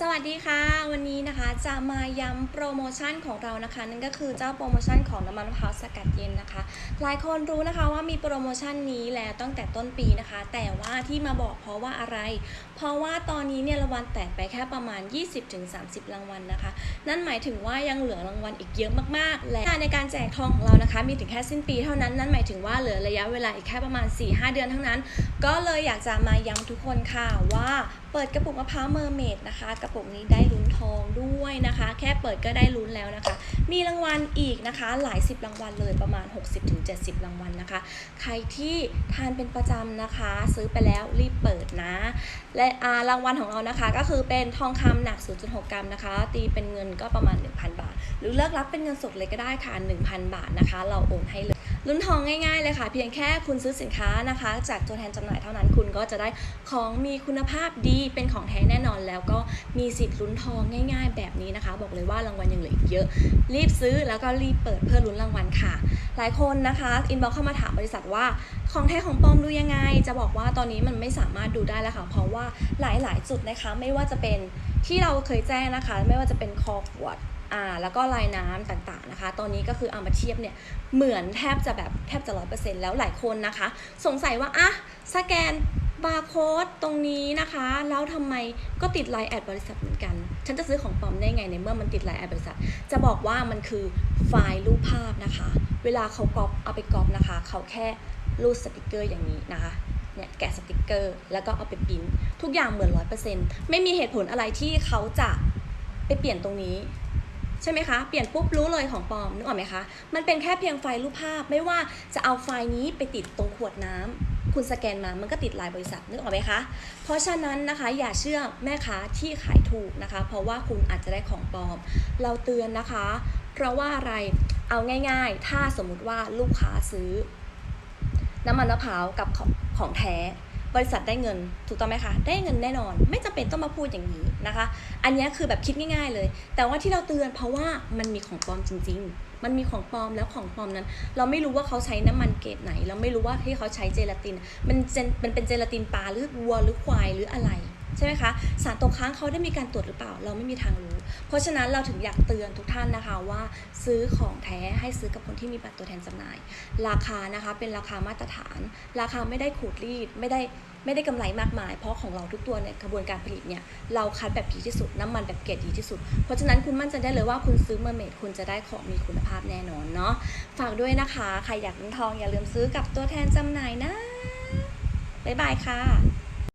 สวัสดีค่ะ วันนี้นะคะจะมาย้ำโปรโมชั่นของเรานะคะ นั่นก็คือเจ้าโปรโมชั่นของน้ำมันมะพร้าวสกัดเย็นนะคะ หลายคนรู้นะคะว่ามีโปรโมชั่นนี้แล้วตั้งแต่ต้นปีนะคะ แต่ว่าที่มาบอกเพราะว่าอะไร เพราะว่าตอนนี้เนี่ยรางวัลแตกไปแค่ประมาณ 20-30 รางวัลนะคะ นั่นหมายถึงว่ายังเหลือรางวัลอีกเยอะมากๆ และในการแจกทองของเรานะคะ มีถึงแค่สิ้นปีเท่านั้นนั่นหมายถึงว่าเหลือระยะเวลาอีกแค่ประมาณ 4-5 เดือนเท่านั้น ก็เลยอยากจะมาย้ำทุกคนค่ะว่า เปิดกระปุกมะพร้าวเมอร์เมดนะคะ กระปุกนี้ได้ลุ้นทองด้วยนะคะ แค่เปิดก็ได้ลุ้นแล้วนะคะ มีรางวัลอีกนะคะ หลายสิบรางวัลเลยประมาณ 60-70 รางวัลนะคะ ใครที่ทานเป็นประจำนะคะ ซื้อไปแล้วรีบเปิดนะ และอารางวัลของเรานะคะ ก็คือเป็นทองคำหนัก 0.6 กรัมนะคะ ตีเป็นเงินก็ประมาณ 1,000 บาท หรือเลือกรับเป็นเงินสดเลยก็ได้ค่ะ 1,000 บาทนะคะ เราโอนให้เลย ลุ้นทองง่ายๆเลยค่ะ เพียงแค่คุณซื้อสินค้านะคะ จากตัวแทนจำหน่ายเท่านั้นคุณก็จะได้ของมีคุณภาพดีเป็นของแท้แน่นอน แล้วก็มีสิทธิ์ลุ้นทองง่าย ๆ แบบนี้นะคะ บอกเลยว่ารางวัลยังเหลืออีกเยอะ รีบซื้อแล้วก็รีบเปิดเพื่อลุ้นรางวัลค่ะ หลายคนนะคะอินบ็อกเข้ามาถามบริษัทว่าของแท้ของปลอมดูยังไง จะบอกว่าตอนนี้มันไม่สามารถดูได้แล้วค่ะ เพราะว่าหลายๆ จุดนะคะไม่ว่าจะเป็นที่เราเคยแจ้งนะคะ ไม่ว่าจะเป็นคอขวด อ่าแล้วก็ลายน้ำต่างๆนะคะ ตอนนี้ก็คือเอามาเทียบเนี่ยเหมือนแทบจะแบบแทบจะร้อยเปอร์เซ็นต์แล้วหลายคนนะคะ สงสัยว่าอะสแกนบาร์โค้ดตรงนี้นะคะ แล้วทำไมก็ติดไลน์แอดบริษัทเหมือนกัน ฉันจะซื้อของปลอมได้ไงในเมื่อมันติดไลน์แอดบริษัท จะบอกว่ามันคือไฟล์รูปภาพนะคะ เวลาเขากรอบเอาไปกรอบนะคะ เขาแค่รูดสติกเกอร์อย่างนี้นะคะเนี่ยแกะสติกเกอร์ แล้วก็เอาไปปิ้นทุกอย่างเหมือนร้อยเปอร์เซ็นต์ไม่มีเหตุผลอะไรที่เขาจะไปเปลี่ยนตรงนี้ ช่ไหมคะ เปลี่ยนปุ๊บรู้เลยของปลอมนึกออกไหมคะ มันเป็นแค่เพียงไฟล์รูปภาพ ไม่ว่าจะเอาไฟล์นี้ไปติดตรงขวดน้ำคุณสแกนมา มันก็ติดลายบริษัทนึกออกไหมคะ เพราะฉะนั้นนะคะอย่าเชื่อแม่ค้าที่ขายถูกนะคะ เพราะว่าคุณอาจจะได้ของปลอม เราเตือนนะคะ เพราะว่าอะไร เอาง่าย ๆ ถ้าสมมุติว่าลูกค้าซื้อ น้ำมันมะพร้าวกับของของแท้ บริษัทได้เงินถูกต้องไหมคะ ได้เงินแน่นอน ไม่จำเป็นต้องมาพูดอย่างนี้นะคะ อันนี้คือแบบคิดง่าย ๆเลย แต่ว่าที่เราเตือนเพราะว่ามันมีของปลอมจริง ๆ มันมีของปลอมแล้วของปลอมนั้น เราไม่รู้ว่าเขาใช้น้ำมันเกรดไหน เราไม่รู้ว่าที่เขาใช้เจลาติน มันเป็นเจลาตินปลาหรือวัวหรือควายหรืออะไร ใช่ไหมคะสารตกค้างเขาได้มีการตรวจหรือเปล่า เราไม่มีทางรู้ เพราะฉะนั้นเราถึงอยากเตือนทุกท่านนะคะว่าซื้อของแท้ให้ซื้อกับคนที่มีบัตรตัวแทนจำหน่าย ราคานะคะเป็นราคามาตรฐาน ราคาไม่ได้ขูดรีดไม่ได้ไม่ได้กำไรมากมาย เพราะของเราทุกตัวเนี่ยกระบวนการผลิตเนี่ยเราคัดแบบดีที่สุดน้ำมันแบบเกรดดีที่สุด เพราะฉะนั้นคุณมั่นใจได้เลยว่าคุณซื้อเมอร์เมดคุณจะได้ของมีคุณภาพแน่นอนเนาะฝากด้วยนะคะใครอยากลุ้นทองอย่าลืมซื้อกับตัวแทนจำหน่ายนะบ๊ายบายค่ะ